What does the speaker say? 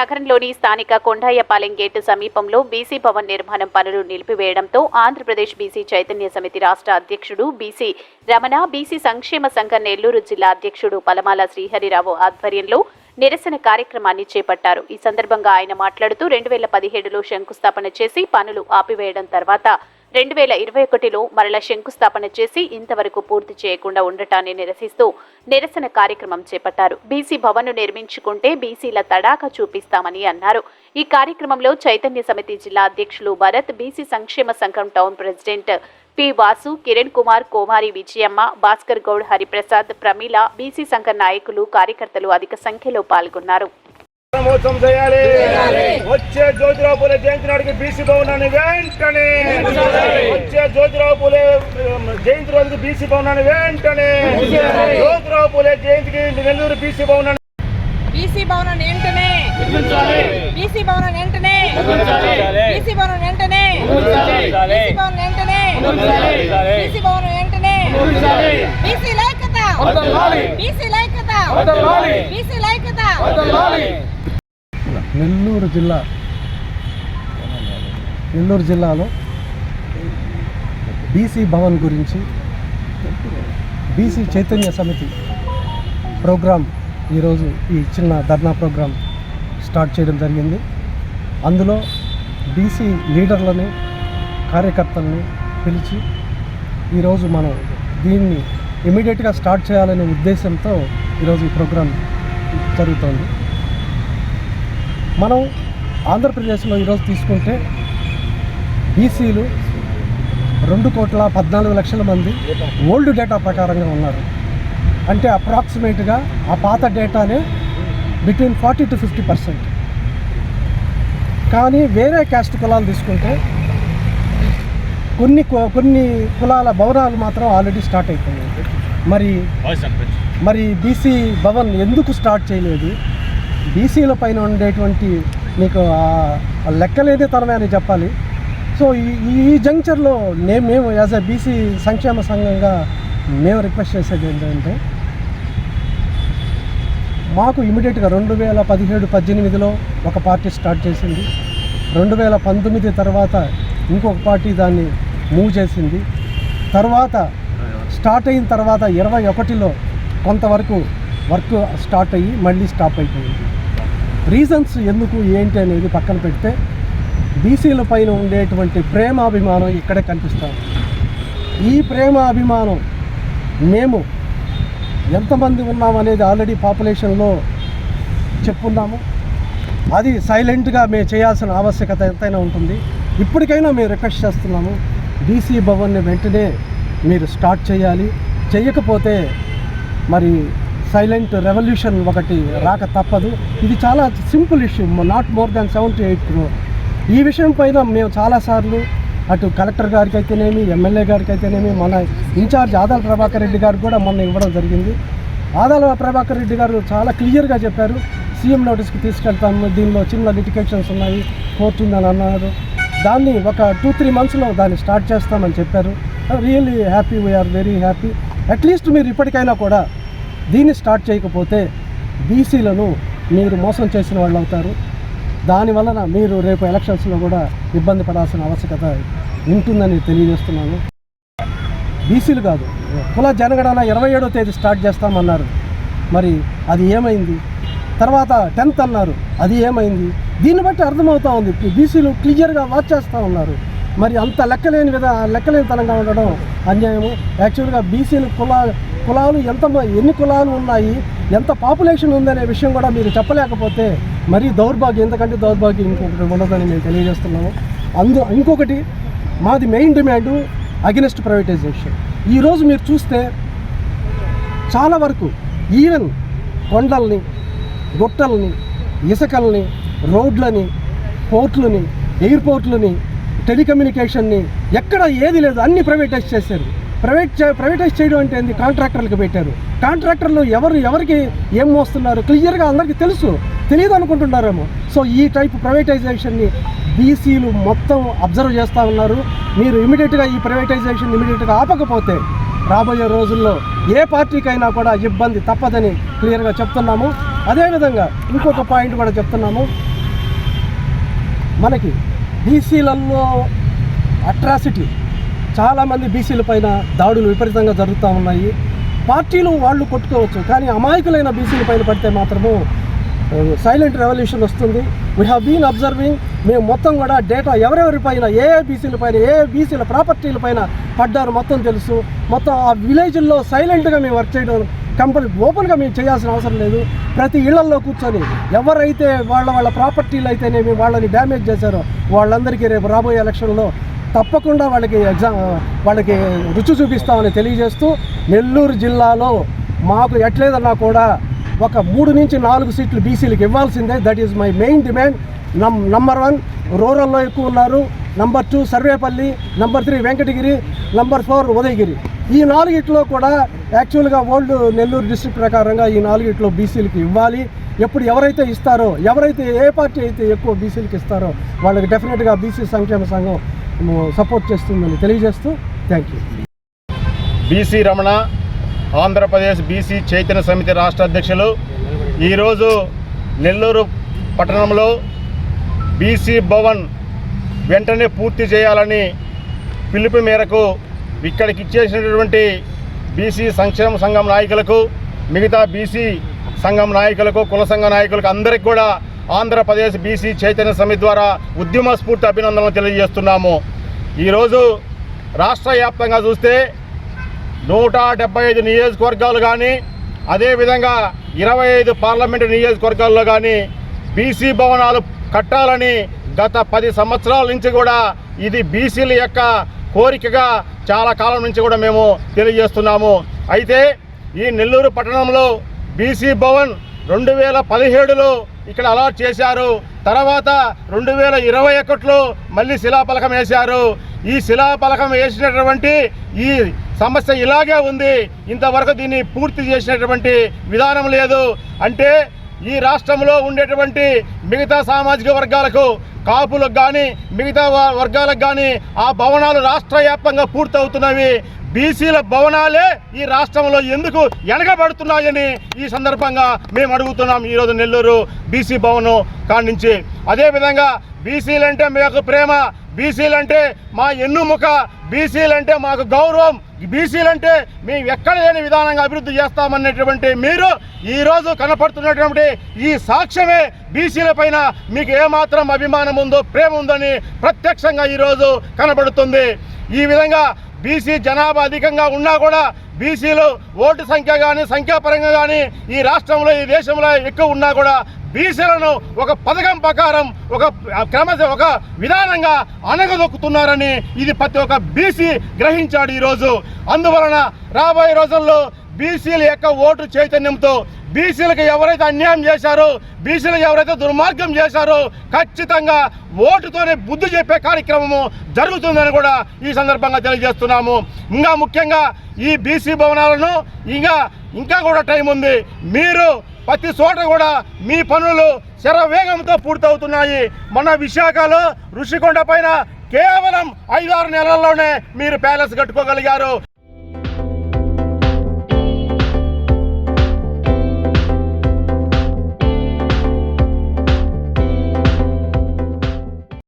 నగరంలోని స్థానిక కొండాయపాలెం గేటు సమీపంలో బీసీ భవన్ నిర్మాణం పనులు నిలిపివేయడంతో ఆంధ్రప్రదేశ్ బీసీ చైతన్య సమితి రాష్ట్ర అధ్యక్షుడు బీసీ రమణ బీసీ సంక్షేమ సంఘ నెల్లూరు జిల్లా అధ్యక్షుడు పలమాల శ్రీహరిరావు ఆధ్వర్యంలో నిరసన కార్యక్రమాన్ని చేపట్టారు. ఈ సందర్భంగా ఆయన మాట్లాడుతూ రెండు వేల పదిహేడులో శంకుస్థాపన చేసి పనులు ఆపివేయడం తర్వాత రెండు వేల ఇరవై ఒకటిలో మరల శంకుస్థాపన చేసి ఇంతవరకు పూర్తి చేయకుండా ఉండటాన్ని నిరసిస్తూ నిరసన కార్యక్రమం చేపట్టారు. బీసీ భవన్ను నిర్మించుకుంటే బీసీల తడాక చూపిస్తామని అన్నారు. ఈ కార్యక్రమంలో చైతన్య సమితి జిల్లా అధ్యక్షులు భరత్ బీసీ సంక్షేమ సంఘం town president P Vasu Kiran Kumar Komari Vijayamma Bhaskar Goud Hariprasad Pramila BC సంఘ నాయకులు కార్యకర్తలు అధిక సంఖ్యలో పాల్గొన్నారు. మోసం చేయాలి. వచ్చే జ్యోతిరావు పూలే జయంతి నాటికి బీసీ భవనాన్ని వెంటనే. వచ్చే జ్యోతిరావు పూలే జయంతి రోజుకి బీసీ భవనాన్ని వెంటనే. జ్యోతిరావు పూలే జయంతికి నెల్లూరు బీసీ భవనాన్ని బీసీ భవనం వెంటనే. బీసీ భవనం వెంటనే. బీసీ భవనం వెంటనే. బీసీ భవనం వెంటనే. బీసీ భవనం వెంటనే. బీసీ లైకత బీసీ లైకత బీసీ లైకత నెల్లూరు జిల్లా. నెల్లూరు జిల్లాలో బీసీ భవన్ గురించి బీసీ చైతన్య సమితి ప్రోగ్రాం ఈరోజు ఈ చిన్న ధర్నా ప్రోగ్రాం స్టార్ట్ చేయడం జరిగింది. అందులో బీసీ లీడర్లని కార్యకర్తలని పిలిచి ఈరోజు మనం దీన్ని ఇమీడియట్గా స్టార్ట్ చేయాలనే ఉద్దేశంతో ఈరోజు ఈ ప్రోగ్రాం జరుగుతోంది. మనం ఆంధ్రప్రదేశ్లో ఈరోజు తీసుకుంటే బీసీలు రెండు కోట్ల పద్నాలుగు లక్షల మంది ఓల్డ్ డేటా ప్రకారంగా ఉన్నారు. అంటే అప్రాక్సిమేట్గా ఆ పాత డేటానే between forty to fifty percent. కానీ వేరే క్యాస్ట్ కులాలు తీసుకుంటే కొన్ని కొన్ని కులాల భవనాలు మాత్రం ఆల్రెడీ స్టార్ట్ అయిపోయాయి. మరి మరి బీసీ భవన్ ఎందుకు స్టార్ట్ చేయలేదు? బీసీల పైన ఉండేటువంటి మీకు ఆ- ఆ లెక్కలేదే తనమే అని చెప్పాలి. సో ఈ ఈ జంక్చర్లో నే మేము యాజ్ ఎ బీసీ సంక్షేమ సంఘంగా మేము రిక్వెస్ట్ చేసేది ఏంటంటే మాకు ఇమీడియట్గా రెండు వేల పదిహేడు పద్దెనిమిదిలో ఒక పార్టీ స్టార్ట్ చేసింది. రెండు వేల పంతొమ్మిది తర్వాత ఇంకొక పార్టీ దాన్ని మూవ్ చేసింది. తర్వాత స్టార్ట్ అయిన తర్వాత ఇరవై ఒకటిలో కొంతవరకు వర్క్ స్టార్ట్ అయ్యి మళ్ళీ స్టాప్ అయిపోయింది. రీజన్స్ ఎందుకు ఏంటి అనేది పక్కన పెడితే బీసీల పైన ఉండేటువంటి ప్రేమాభిమానం ఇక్కడే కనిపిస్తాం. ఈ ప్రేమ అభిమానం మేము ఎంతమంది ఉన్నామనేది ఆల్రెడీ పాపులేషన్లో చెప్పున్నాము. అది సైలెంట్గా మేము చేయాల్సిన ఆవశ్యకత ఎంతైనా ఉంటుంది. ఇప్పటికైనా మేము రిక్వెస్ట్ చేస్తున్నాము బీసీ భవన్ని వెంటనే మీరు స్టార్ట్ చేయాలి. చేయకపోతే మరి సైలెంట్ రెవల్యూషన్ ఒకటి రాక తప్పదు. ఇది చాలా simple issue not more than seventy eight crore ఈ విషయం పైన మేము చాలాసార్లు అటు కలెక్టర్ గారికి అయితేనేమి ఎమ్మెల్యే గారికి అయితేనేమి మన ఇన్ఛార్జ్ ఆదాల ప్రభాకర్ రెడ్డి గారు కూడా మొన్న ఇవ్వడం జరిగింది. ఆదాల ప్రభాకర్ రెడ్డి గారు చాలా క్లియర్గా చెప్పారు సీఎం నోటీస్కి తీసుకెళ్తాము దీనిలో చిన్న లిటికేషన్స్ ఉన్నాయి కోర్టు ఉందని అన్నారు. దాన్ని ఒక టూ త్రీ మంత్స్లో దాన్ని స్టార్ట్ చేస్తామని చెప్పారు. Really happy we are very happy at least మీరు ఇప్పటికైనా కూడా దీన్ని స్టార్ట్ చేయకపోతే బీసీలను మీరు మోసం చేసిన వాళ్ళు అవుతారు. దానివలన మీరు రేపు ఎలక్షన్స్లో కూడా ఇబ్బంది పడాల్సిన ఆవశ్యకత ఉంటుందని తెలియజేస్తున్నాను. బీసీలు కాదు కుల జనగణన ఇరవై ఏడో తేదీ స్టార్ట్ చేస్తామన్నారు. మరి అది ఏమైంది? తర్వాత టెన్త్ అన్నారు అది ఏమైంది? దీన్ని బట్టి అర్థమవుతా ఉంది. బీసీలు క్లియర్గా వాచ్ చేస్తూ ఉన్నారు. మరి అంత లెక్కలేని విధ లెక్కలేనితనంగా ఉండడం అన్యాయము. యాక్చువల్గా బీసీలు కులా కులాలు ఎంత ఎన్ని కులాలు ఉన్నాయి ఎంత పాపులేషన్ ఉందనే విషయం కూడా మీరు చెప్పలేకపోతే మరీ దౌర్భాగ్యం. ఎందుకంటే దౌర్భాగ్యం ఇంకొకటి ఉండదని మేము తెలియజేస్తున్నాము. అందు ఇంకొకటి మాది మెయిన్ డిమాండ్ అగెనిస్ట్ ప్రైవేటైజేషన్. ఈరోజు మీరు చూస్తే చాలా వరకు ఈవెన్ కొండల్ని గుట్టల్ని ఇసుకల్ని రోడ్లని పోర్ట్లని ఎయిర్పోర్ట్లని టెలికమ్యూనికేషన్ని ఎక్కడ ఏది లేదు అన్ని ప్రైవేటైజ్ చేశారు. ప్రైవేట్ చే- ప్రైవేటైజ్ చేయడం అంటే ఏంది? కాంట్రాక్టర్లకు పెట్టారు. కాంట్రాక్టర్లు ఎవరు ఎవరికి ఏం మోస్తున్నారు? క్లియర్గా అందరికీ తెలుసు. తెలియదు అనుకుంటున్నారేమో. సో ఈ టైప్ ప్రైవేటైజేషన్ని బీసీలు మొత్తం అబ్జర్వ్ చేస్తూ ఉన్నారు. మీరు ఇమీడియట్గా ఈ ప్రైవేటైజేషన్ ఇమీడియట్గా ఆపకపోతే రాబోయే రోజుల్లో ఏ పార్టీకైనా కూడా ఇబ్బంది తప్పదని క్లియర్గా చెప్తున్నాము. అదేవిధంగా ఇంకొక పాయింట్ కూడా చెప్తున్నాము. మనకి బీసీలలో అట్రాసిటీ చాలామంది బీసీల పైన దాడులు విపరీతంగా జరుగుతూ ఉన్నాయి. పార్టీలు వాళ్ళు కొట్టుకోవచ్చు కానీ అమాయకులైన బీసీల పైన పడితే మాత్రము సైలెంట్ రెవల్యూషన్ వస్తుంది. వీ హ్యావ్ బీన్ అబ్జర్వింగ్ మేము మొత్తం కూడా డేటా ఎవరెవరి పైన ఏ ఏ బీసీల పైన ఏ బీసీల ప్రాపర్టీల పైన పడ్డారు మొత్తం తెలుసు. మొత్తం ఆ విలేజ్ల్లో సైలెంట్గా మేము వర్క్ చేయడం కంపల్ ఓపెన్గా మేము చేయాల్సిన అవసరం లేదు. ప్రతి ఇళ్ళల్లో కూర్చొని ఎవరైతే వాళ్ళ వాళ్ళ ప్రాపర్టీలు అయితేనేమి వాళ్ళని డ్యామేజ్ చేశారో వాళ్ళందరికీ రేపు రాబోయే ఎలక్షన్లో తప్పకుండా వాళ్ళకి ఎగ్జామ్ వాళ్ళకి రుచి చూపిస్తామని తెలియజేస్తూ నెల్లూరు జిల్లాలో మాకు ఎట్లేదన్నా కూడా ఒక మూడు నుంచి నాలుగు సీట్లు బీసీలకు ఇవ్వాల్సిందే. That is my main demand నమ్ నంబర్ వన్ రూరల్లో ఎక్కువ ఉన్నారు. Number two Sarvepalli. Number three Venkatagiri. Number four Udayagiri. ఈ నాలుగిట్లో కూడా యాక్చువల్గా ఓల్డ్ నెల్లూరు డిస్ట్రిక్ట్ ప్రకారంగా ఈ నాలుగిట్లో బీసీలకి ఇవ్వాలి. ఎప్పుడు ఎవరైతే ఇస్తారో ఎవరైతే ఏ పార్టీ అయితే ఎక్కువ బీసీలకి ఇస్తారో వాళ్ళకి డెఫినెట్గా బీసీ సంక్షేమ సంఘం సపోర్ట్ చేస్తుందని తెలియజేస్తూ thank you BC Ramana Andhra Pradesh BC Chaitanya సమితి రాష్ట్ర అధ్యక్షులు ఈరోజు నెల్లూరు పట్టణంలో బీసీ భవన్ వెంటనే పూర్తి చేయాలని పిలుపు మేరకు ఇక్కడికి ఇచ్చేసినటువంటి బీసీ సంక్షేమ సంఘం నాయకులకు మిగతా బీసీ సంఘం నాయకులకు కుల సంఘ నాయకులకు అందరికీ కూడా ఆంధ్రప్రదేశ్ బీసీ చైతన్య సమితి ద్వారా ఉద్యమ స్ఫూర్తి అభినందనలు తెలియజేస్తున్నాము. ఈరోజు రాష్ట్ర వ్యాప్తంగా చూస్తే నూట డెబ్బై ఐదు నియోజకవర్గాలు కానీ అదేవిధంగా ఇరవై ఐదు పార్లమెంటు నియోజకవర్గాల్లో కానీ బీసీ భవనాలు కట్టాలని గత పది సంవత్సరాల నుంచి కూడా ఇది బీసీల యొక్క కోరికగా చాలా కాలం నుంచి కూడా మేము తెలియజేస్తున్నాము. అయితే ఈ నెల్లూరు పట్టణంలో బీసీ భవన్ రెండు వేల పదిహేడులో ఇక్కడ అలాట్ చేశారు. తర్వాత రెండు వేల ఇరవై ఒకటిలో మళ్ళీ శిలాఫలకం వేశారు. ఈ శిలాఫలకం వేసినటువంటి ఈ సమస్య ఇలాగే ఉంది. ఇంతవరకు దీన్ని పూర్తి చేసినటువంటి విధానం లేదు. అంటే ఈ రాష్ట్రంలో ఉండేటువంటి మిగతా సామాజిక వర్గాలకు కాపులకు కానీ మిగతా వ- వర్గాలకు కానీ ఆ భవనాలు రాష్ట్ర వ్యాప్తంగా పూర్తవుతున్నవి. బీసీల భవనాలే ఈ రాష్ట్రంలో ఎందుకు వెనకబడుతున్నాయని ఈ సందర్భంగా మేము అడుగుతున్నాం ఈరోజు నెల్లూరు బీసీ భవనం కాడించి అదేవిధంగా బీసీలంటే మాకు ప్రేమ బీసీలంటే మా ఎన్నుముక బీసీలంటే మాకు గౌరవం బీసీలంటే మేము ఎక్కడ లేని విధానంగా అభివృద్ధి చేస్తామనేటువంటి మీరు ఈరోజు కనపడుతున్నటువంటి ఈ సాక్ష్యమే బీసీల పైన మీకు ఏమాత్రం అభిమానం ఉందో ప్రేమ ఉందని ప్రత్యక్షంగా ఈరోజు కనబడుతుంది. ఈ విధంగా బీసీ జనాభా అధికంగా ఉన్నా కూడా బీసీలు ఓటు సంఖ్య కానీ సంఖ్యాపరంగా కానీ ఈ రాష్ట్రంలో ఈ దేశంలో ఎక్కువ ఉన్నా కూడా బీసీలను ఒక పథకం ప్రకారం ఒక క్రమ ఒక విధానంగా అణగదొక్కుతున్నారని ఇది ప్రతి ఒక్క బీసీ గ్రహించాడు ఈరోజు. అందువలన రాబోయే రోజుల్లో బీసీల యొక్క ఓటు చైతన్యంతో బీసీలకు ఎవరైతే అన్యాయం చేశారో బీసీలకు ఎవరైతే దుర్మార్గం చేశారో ఖచ్చితంగా ఓటుతోనే బుద్ధి చెప్పే కార్యక్రమము జరుగుతుందని కూడా ఈ సందర్భంగా తెలియజేస్తున్నాము. ఇంకా ముఖ్యంగా ఈ బీసీ భవనాలను ఇంకా ఇంకా కూడా టైం ఉంది. మీరు ప్రతి చోట కూడా మీ పనులు శరవేగంతో పూర్తవుతున్నాయి. మన విశాఖలో ఋషికొండ పైన కేవలం ఐదారు నెలల్లోనే మీరు ప్యాలెస్ కట్టుకోగలిగారు.